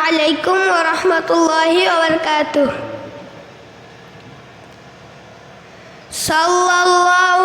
আলাইকুম ওরহমতুল্লাহ ওবরকাত সাল্লাল্লাহু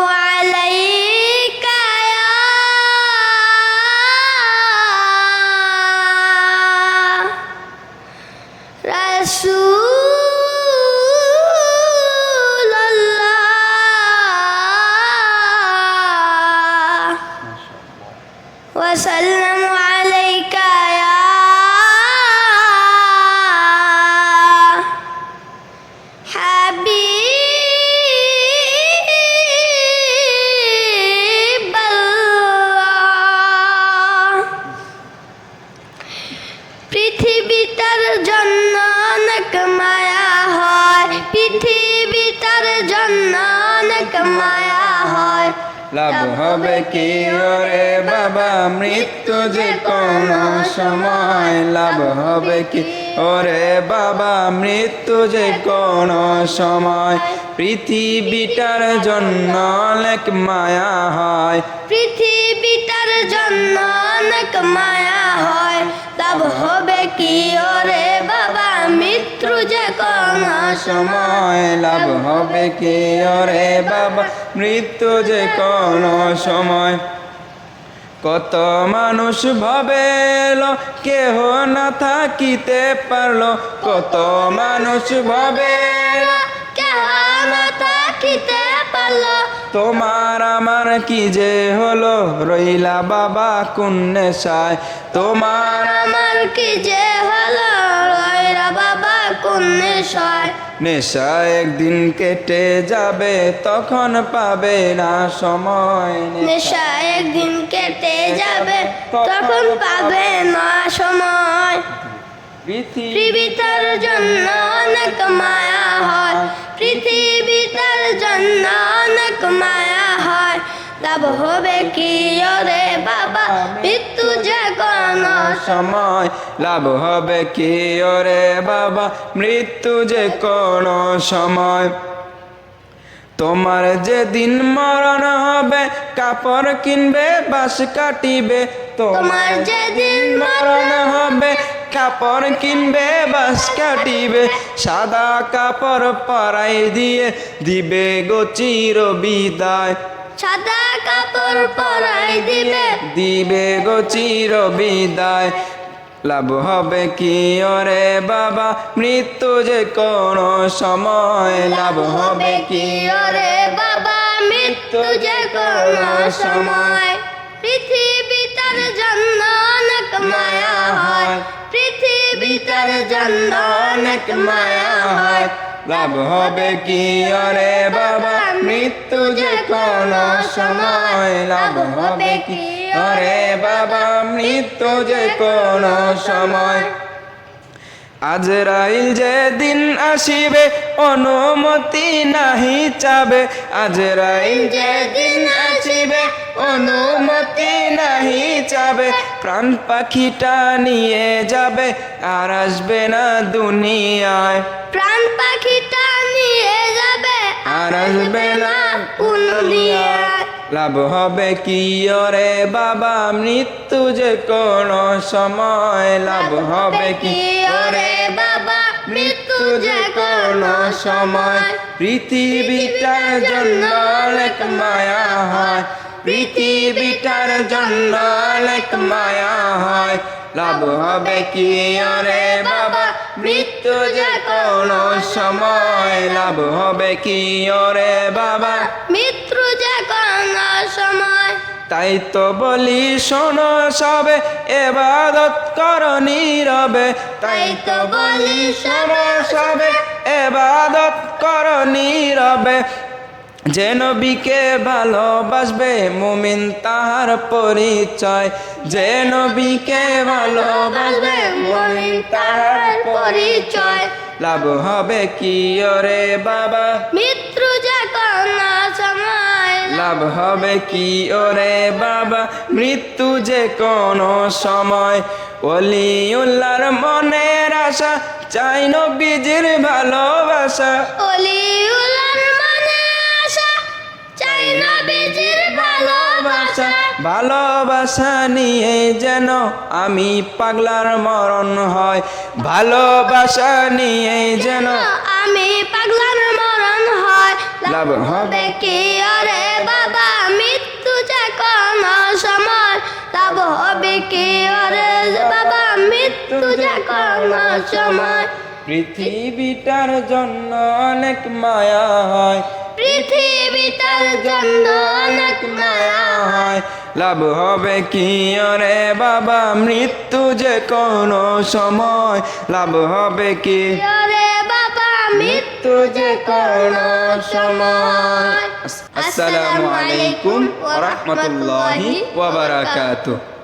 পৃথিবীটার জন্য অনেক মায়া হয়। পৃথিবীটার জন্য অনেক মায়া হয়। লাভ হবে কি? ওরে বাবা মৃত্যু যে কোন সময় লাভ হবে কি? ওরে বাবা মৃত্যু যে কোন সময় পৃথিবীটার জন্য অনেক মায়া হয়। পৃথিবীটার জন্য অনেক মায়া হয়। লাভ হবে কি? ওরে বাবা মৃত্যু যে কোন সময় লাভ হবে কি? ওরে বাবা মৃত্যু যে কোন সময়? কত মানুষ ভাবে এলো কেহ না থাকিতে পারল। কত মানুষ ভাবে এলো, কেহ না থাকিতে তোমার আমার কি যে হলো? রইলা বাবা কুন্নে সায় তোমার আমার কি যে হলো? রয়রা বাবা কোন নেশায়? নেশা একদিন কেটে যাবে তখন পাবে না সময় নেশা একদিন কেটে যাবে তখন পাবে না সময়। পৃথিবী পৃথিবীটার জন্য অনেক মায়া হয়। পৃথিবীটার জন্য অনেক মায়া হয়। লাভ হবে কি ওরে বাবা? মৃত্যু যে কোনো সময় লাভ হবে কি ওরে বাবা? মৃত্যু যে কোন সময়। তোমার যেদিন মরণ হবে কাপড় কিনবে বাস কাটিবে তোমার যেদিন মরণ হবে কাপড় কিনবে বাস কাটিবে সাদা কাপড় পরাই দিয়ে দিবে গো চির বিদায়। সাদা কাপড় পরাই দিবে। দিবে গো চির বিদায়। লাভ হবে কি ওরে বাবা মৃত্যু যে কোন সময়। লাভ হবে কি ওরে বাবা মৃত্যু যে কোনো সময়। পৃথিবীটার জন্য অনেক মায়া হয়। পৃথিবীটার জন্য অনেক মায়া হয়। লাভ হবে কি ওরে বাবা? মৃত্যু যে কোন সময়। লাভ হবে কি ওরে বাবা? মৃত্যু যে কোন সময়। আজরাইল যেদিন আসিবে, অনুমতি নাহি চাবে। আজ আজরাইল যেদিন আসিবে অনুমতি নাহি চাবে প্রাণ পাখিটা নিয়ে যাবে আর আসবে না দুনিয়ায়। প্রাণ পাখিটা নিয়ে যাবে আর আসবে না দুনিয়ায়। লাভ হবে কি ওরে বাবা মৃত্যু যে কোন সময়। লাভ হবে কি ওরে বাবা মৃত্যু যে কোন সময়। পৃথিবীটার জন্য অনেক মায়া হয়। পৃথিবীটার জন্য অনেক মায়া হয়। লাভ হবে কি ওরে বাবা? মৃত্যু যে কোন সময়। লাভ হবে কি ওরে বাবা? মৃত্যু যে কোনো সময়। তাই তো বলি শোনো সবে এবাদত কর নীরবে। তাই তো বলি শোনো সবে এবাদত কর নীরবে। যে নবীকে ভালোবাসবে মুমিন তাহার পরিচয়। যে নবীকে ভালোবাসবে মুমিন তাহার পরিচয়। লাভ হবে কি ওরে বাবা? মৃত্যু যে সময়। লাভ হবে কি ওরে বাবা? মৃত্যু যে কোনো সময়। অলিউল্লার মনের আশা চাই নবীজির ভালোবাসা। অলিউলার মানে আশা চাই না বেজির ভালোবাসা। ভালোবাসা ভালোবাসা নিয়ে যেন আমি পাগলার মরণ হয়। ভালোবাসা নিয়ে যেন আমি পাগলার মরণ হয়। লাভ হবে কি? আরে বাবা মৃত্যু যে কোন সময়। লাভ হবে কি? আরে বাবা মৃত্যু যে কোন সময়। পৃথিবীটার জন্য অনেক মায়া হয়। পৃথিবীটার জন্য অনেক মায়া হয়। লাভ হবে কি? রে বাবা মৃত্যু যে কোনো সময়। লাভ হবে কি? আরে বাবা মৃত্যু মৃত্যু যে কোনো সময়। আসসালামু আলাইকুম ওয়া রাহমাতুল্লাহি ওয়া বারাকাতুহু।